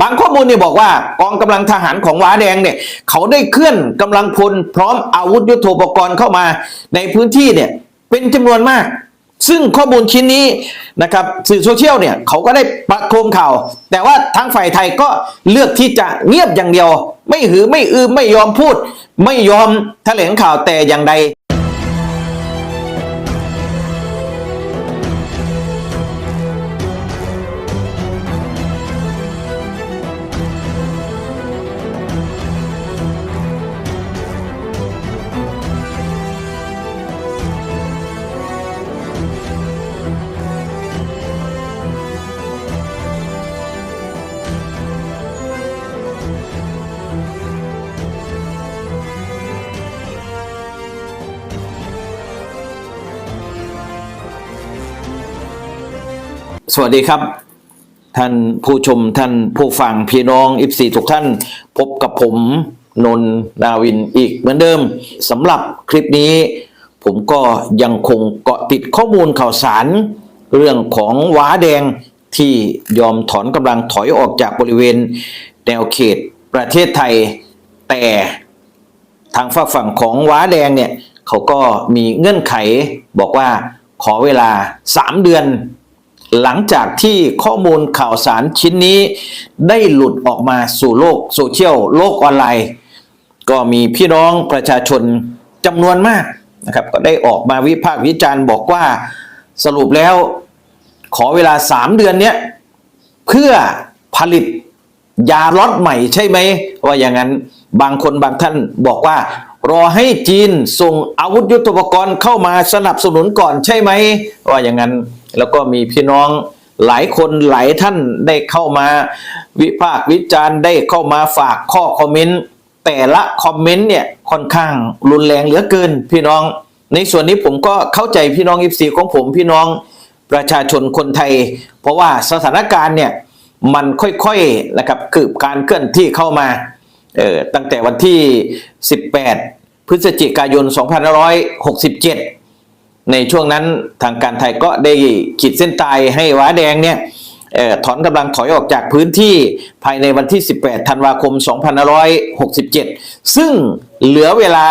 บางข้อมูลเนี่ยบอกว่ากองกำลังทหารของว้าแดงเนี่ยเขาได้เคลื่อนกำลังพลพร้อมอาวุธยุโทโธปกรณ์เข้ามาในพื้นที่เนี่ยเป็นจำนวนมาก ซึ่งข้อมูลชิ้นนี้นะครับสื่อโซเชียลเนี่ยเขาก็ได้ประโคมข่าว แต่ว่าทางฝ่ายไทยก็เลือกที่จะเงียบอย่างเดียว ไม่หือไม่อือไม่ยอมพูด ไม่ยอมแถลงข่าวแต่อย่างใด สวัสดีครับ ท่านผู้ชมท่านผู้ฟังพี่น้องอิฟซีทุกท่านพบกับผมนนท์นาวินอีกเหมือนเดิมสำหรับคลิปนี้ ผมก็ยังคงเกาะติดข้อมูลข่าวสาร เรื่องของว้าแดงที่ยอมถอนกำลังถอยออกจากบริเวณ แนวเขตประเทศไทย แต่ทางฝากฝั่งของว้าแดงเนี่ยเขาก็มีเงื่อนไขบอกว่าขอเวลา 3 เดือน หลังจากที่ข้อมูลข่าวสารชิ้นนี้ ได้หลุดออกมาสู่โลกโซเชียลโลกออนไลน์ ก็มีพี่น้องประชาชนจำนวนมากนะครับก็ได้ออกมาวิพากษ์วิจารณ์บอกว่าสรุปแล้วขอเวลา 3 เดือนเนี้ยเพื่อผลิตยาล็อตใหม่ใช่ไหมว่าอย่างนั้นบางคนบางท่านบอกว่า รอให้จีนส่งอาวุธยุทโธปกรณ์เข้ามาสนับสนุนก่อนใช่ไหมว่าอย่างนั้น แล้วก็มีพี่น้องหลายคนหลายท่านได้เข้ามาวิพากษ์วิจารณ์ได้เข้ามาฝากข้อคอมเมนต์แต่ละคอมเมนต์เนี่ยค่อนข้างรุนแรงเหลือเกินพี่น้อง ในส่วนนี้ผมก็เข้าใจพี่น้องอิฟซีของผมพี่น้องประชาชนคนไทย เพราะว่าสถานการณ์เนี่ยมันค่อยๆนะครับคืบการเคลื่อนที่เข้ามาเออตั้งแต่วันที่ 18 พฤศจิกายน 2567 ในช่วงนั้นทางการไทยก็ได้ขีดเส้นตายให้ว้าแดงเนี่ยออถอนกำลังถอยออกจากพื้นที่ภายในวันที่ 18 ธันวาคม 2567 ซึ่งเหลือเวลา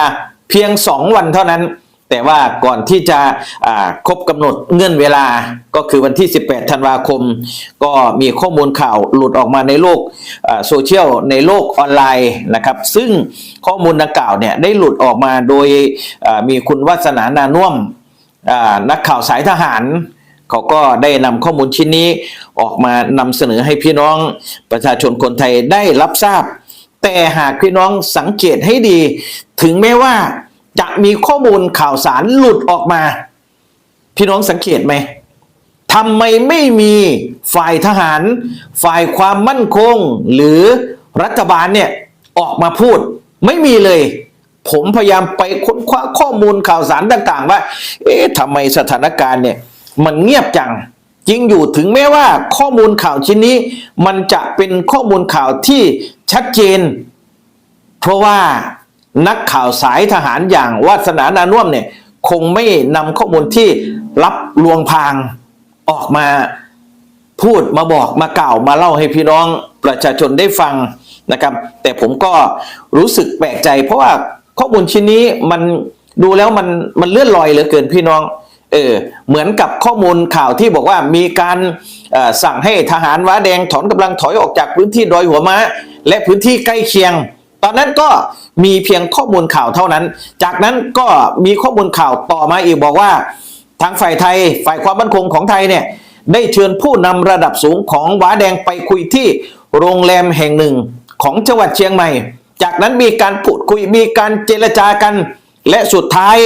เพียง 2 วันเท่านั้น แต่ว่าก่อนที่จะครบกำหนดเงื่อนเวลาก็คือวันที่ 18 ธันวาคม ก็มีข้อมูลข่าวหลุดออกมาในโลกโซเชียลในโลกออนไลน์นะครับ ซึ่งข้อมูลดังกล่าวเนี่ยได้หลุดออกมาโดยมีคุณวัฒนานานุ่ม นักข่าวสายทหารเขาก็ได้นำข้อมูลชิ้นนี้ออกมานำเสนอให้พี่น้องประชาชนคนไทยได้รับทราบ แต่หากพี่น้องสังเกตให้ดี ถึงแม้ว่าจะมีข้อมูลข่าวสารหลุดออกมา พี่น้องสังเกตไหมทำไมไม่มีฝ่ายทหาร ฝ่ายความมั่นคง หรือรัฐบาลเนี่ยออกมาพูดไม่มีเลย ผมพยายามไปค้นคว้าข้อมูลข่าวสารต่างๆ ว่า เอ๊ะทำไมสถานการณ์เนี่ย มันเงียบจังจริงอยู่ถึงแม้ว่าข้อมูลข่าวชิ้นนี้ มันจะเป็นข้อมูลข่าวที่ชัดเจน เพราะว่านักข่าวสายทหารอย่างวาสนานานุ่มเนี่ย คงไม่นำข้อมูลที่รับลวงพางออกมาพูดมาบอกมากล่าวมาเล่าให้พี่น้องประชาชนได้ฟังนะครับ แต่ผมก็รู้สึกแปลกใจเพราะว่า ข้อมูลชิ้นนี้มันดูแล้วมันมันเลื่อนลอยเหลือเกินพี่น้องเออเหมือนกับข้อมูลข่าวที่บอกว่ามีการสั่งให้ทหารว้าแดงถอนกำลังถอยออกจากพื้นที่ดอยหัวม้า และพื้นที่ใกล้เคียง ตอนนั้นก็มีเพียงข้อมูลข่าวเท่านั้น จากนั้นก็มีข้อมูลข่าวต่อมาอีกบอกว่า ทางฝ่ายไทยฝ่ายความมั่นคงของไทยเนี่ยได้เชิญผู้นำระดับสูงของว้าแดงไปคุยที่โรงแรมแห่งหนึ่งของจังหวัดเชียงใหม่ จากนั้นมีการพูดคุยมีการเจรจากัน และสุดท้าย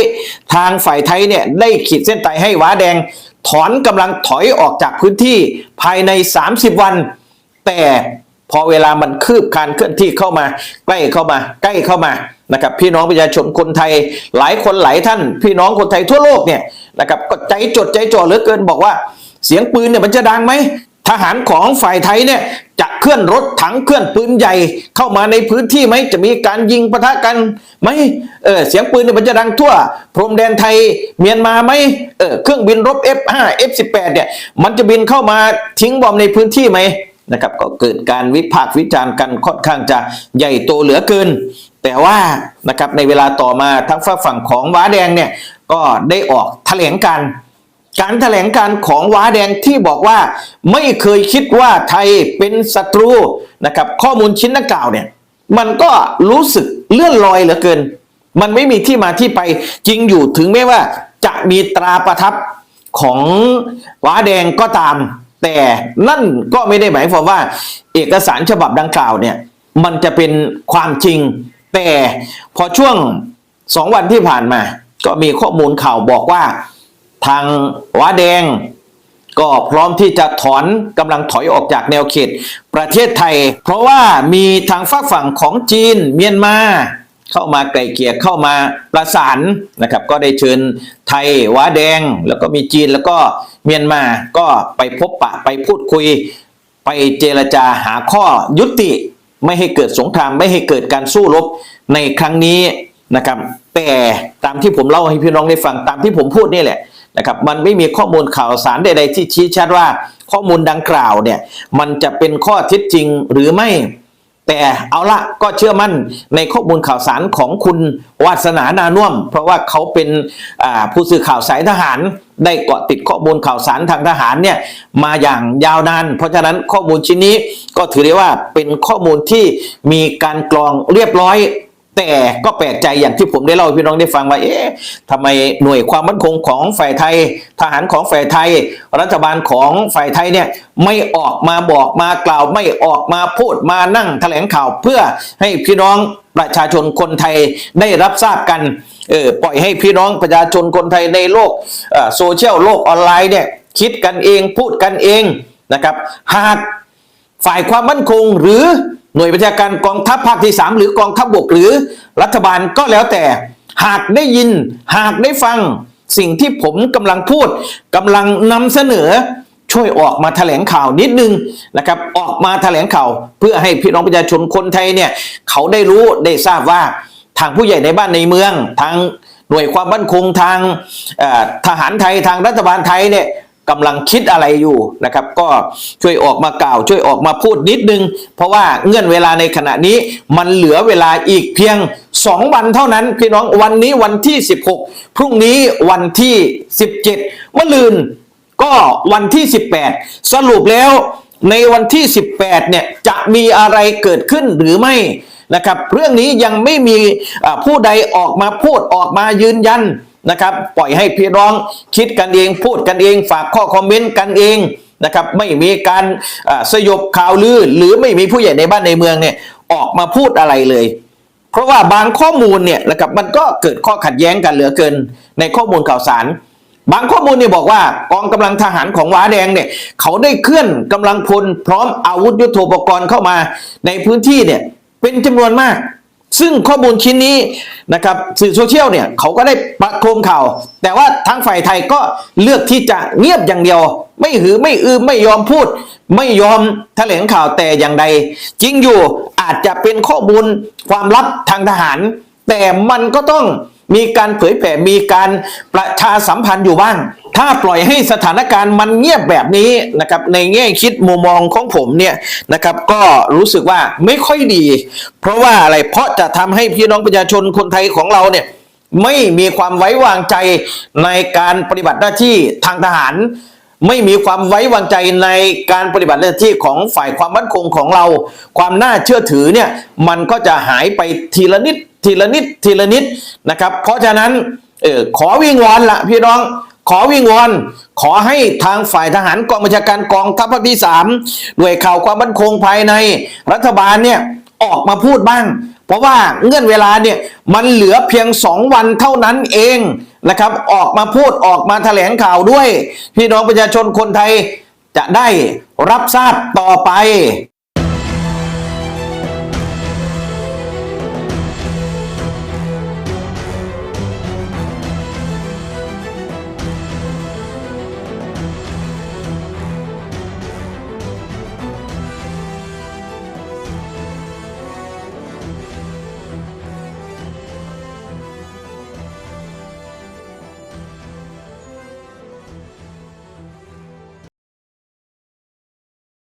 ทางฝ่ายไทยเนี่ยได้ขีดเส้นตายให้ว้าแดง ถอนกำลังถอยออกจากพื้นที่ภายใน 30 วัน แต่พอเวลามันคืบคลานเคลื่อนที่เข้ามา ใกล้เข้ามาใกล้เข้ามานะครับพี่น้องประชาชนคนไทยหลายคนหลายท่าน พี่น้องคนไทยทั่วโลกเนี่ยนะครับก็ใจจดใจจ่อเหลือเกินบอกว่า เสียงปืนเนี่ยมันจะดังไหมทหารของฝ่ายไทยเนี่ยจะ ลื่อนรถถังเคลื่อนปืนใหญ่เข้ามาในพื้นที่ไหมจะมีการยิงปะทะกันไหมเออเสียงปืนเนี่ยมันจะดังทั่ว พรมแดนไทยเมียนมาไหมเออเครื่องบินรบ F5 F18 เนี่ยมันจะบินเข้ามาทิ้งบอมในพื้นที่ไหมนะครับก็เกิดการวิพากษ์วิจารณ์กันค่อนข้างจะใหญ่โตเหลือเกิน แต่ว่านะครับในเวลาต่อมาทั้งฝั่งของว้าแดงเนี่ยก็ได้ออกแถลงการ การแถลงการของว้าแดงที่บอกว่าไม่เคยคิดว่าไทยเป็นศัตรูนะครับข้อมูลชิ้นดังกล่าวเนี่ยมันก็รู้สึกเลื่อนลอยเหลือเกิน มันไม่มีที่มาที่ไปจริงอยู่ถึงแม้ว่าจะมีตราประทับของว้าแดงก็ตาม แต่นั่นก็ไม่ได้หมายความว่า เอกสารฉบับดังกล่าวเนี่ยมันจะเป็นความจริง แต่พอช่วงสองวันที่ผ่านมา ก็มีข้อมูลข่าวบอกว่า ทางว้าแดง ก็พร้อมที่จะถอนกำลังถอยออกจากแนวเขตประเทศไทย เพราะว่ามีทางฝากฝั่งของจีนเมียนมาเข้ามาไกลเกลี่ยเข้ามาประสานนะครับ ก็ได้เชิญไทยว้าแดง แล้วก็มีจีนแล้วก็เมียนมาก็ไปพบปะไปพูดคุย ไปเจรจาหาข้อยุติไม่ให้เกิดสงครามไม่ให้เกิดการสู้รบในครั้งนี้นะครับ แต่ตามที่ผมเล่าให้พี่น้องได้ฟังตามที่ผมพูดนี่แหละ นะครับมันไม่มีข้อมูลข่าวสารใดๆที่ชี้ชัดว่าข้อมูลดังกล่าวเนี่ยมันจะเป็นข้อเท็จจริงหรือไม่ แต่เอาละก็เชื่อมั่นในข้อมูลข่าวสารของคุณวาสนานานุ่ม เพราะว่าเขาเป็นผู้สื่อข่าวสายทหาร ได้เกาะติดข้อมูลข่าวสารทางทหารเนี่ยมาอย่างยาวนาน เพราะฉะนั้นข้อมูลชิ้นนี้ก็ถือได้ว่าเป็นข้อมูลที่มีการกรองเรียบร้อย แต่ก็แปลกใจอย่างที่ผมได้เล่าพี่น้องได้ฟังว่าเอ๊ะทำไมหน่วยความมั่นคงของฝ่ายไทย ทหารของฝ่ายไทย รัฐบาลของฝ่ายไทยเนี่ยไม่ออกมาบอกมากล่าวไม่ออกมาพูดมานั่งแถลงข่าวเพื่อให้พี่น้องประชาชนคนไทยได้รับทราบกันเออปล่อยให้พี่น้องประชาชนคนไทยในโลกโซเชียลโลกออนไลน์เนี่ยคิดกันเองพูดกันเองนะครับ หากฝ่ายความมั่นคงหรือ หน่วยบัญชาการกองทัพภาคที่ 3 หรือกองทัพบกหรือรัฐบาลก็แล้วแต่ หากได้ยิน หากได้ฟัง สิ่งที่ผมกำลังพูดกำลังนำเสนอ ช่วยออกมาแถลงข่าวนิดนึงนะครับ ออกมาแถลงข่าว เพื่อให้พี่น้องประชาชนคนไทยเนี่ยเขาได้รู้ได้ทราบว่าทางผู้ใหญ่ในบ้านในเมือง ทางหน่วยความมั่นคงทางทหารไทยทางรัฐบาลไทยเนี่ย กำลังคิดอะไรอยู่นะครับ ก็ช่วยออกมากล่าว ช่วยออกมาพูดนิดนึง เพราะว่าเงื่อนเวลาในขณะนี้มันเหลือเวลาอีกเพียง 2 วันเท่านั้นพี่น้องวันนี้วันที่ 16 พรุ่งนี้วันที่ 17มะลืนก็วันที่ 18 สรุปแล้วในวันที่ 18เนี่ยจะมีอะไรเกิดขึ้นหรือไม่นะครับ เรื่องนี้ยังไม่มีผู้ใดออกมาพูดออกมายืนยัน นะครับ ปล่อยให้พี่น้องคิดกันเองพูดกันเอง ฝากข้อคอมเมนต์กันเองนะครับ ไม่มีการสยบข่าวลือ หรือไม่มีผู้ใหญ่ในบ้านในเมืองเนี่ยออกมาพูดอะไรเลย เพราะว่าบางข้อมูลเนี่ยนะครับมันก็เกิดข้อขัดแย้งกันเหลือเกินในข้อมูลข่าวสาร บางข้อมูลเนี่ยบอกว่ากองกำลังทหารของว้าแดงเนี่ยเขาได้เคลื่อนกำลังพลพร้อมอาวุธยุโทโธปกรณ์เข้ามาในพื้นที่เนี่ยเป็นจำนวนมาก ซึ่งข้อมูลชิ้นนี้นะครับสื่อโซเชียลเนี่ยเขาก็ได้ประโคมข่าว แต่ว่าทางฝ่ายไทยก็เลือกที่จะเงียบอย่างเดียว ไม่หือไม่อือไม่ยอมพูด ไม่ยอมแถลงข่าวแต่อย่างใด จริงอยู่อาจจะเป็นข้อมูลความลับทางทหาร แต่มันก็ต้อง มีการเผยแผ่มีการประชาสัมพันธ์อยู่บ้าง ถ้าปล่อยให้สถานการณ์มันเงียบแบบนี้นะครับในแง่คิดมุมมองของผมเนี่ยนะครับก็รู้สึกว่าไม่ค่อยดี เพราะว่าอะไรเพราะจะทำให้พี่น้องประชาชนคนไทยของเราเนี่ยไม่มีความไว้วางใจในการปฏิบัติหน้าที่ทางทหาร ไม่มีความไว้วางใจในการปฏิบัติหน้าที่ของฝ่ายความมั่นคงของเรา ความน่าเชื่อถือเนี่ยมันก็จะหายไปทีละนิด ทีละนิดทีละนิดนะครับ เพราะฉะนั้นเออขอวิงวอนละพี่น้องขอวิงวอนขอให้ทางฝ่ายทหารกองบัญชาการกองทัพภาคที่สามหน่วยข่าวความมั่นคงภายในรัฐบาลเนี่ยออกมาพูดบ้าง เพราะว่าเงื่อนเวลาเนี่ยมันเหลือเพียงสองวันเท่านั้นเองนะครับ ออกมาพูดออกมาแถลงข่าวด้วย พี่น้องประชาชนคนไทยจะได้รับทราบต่อไป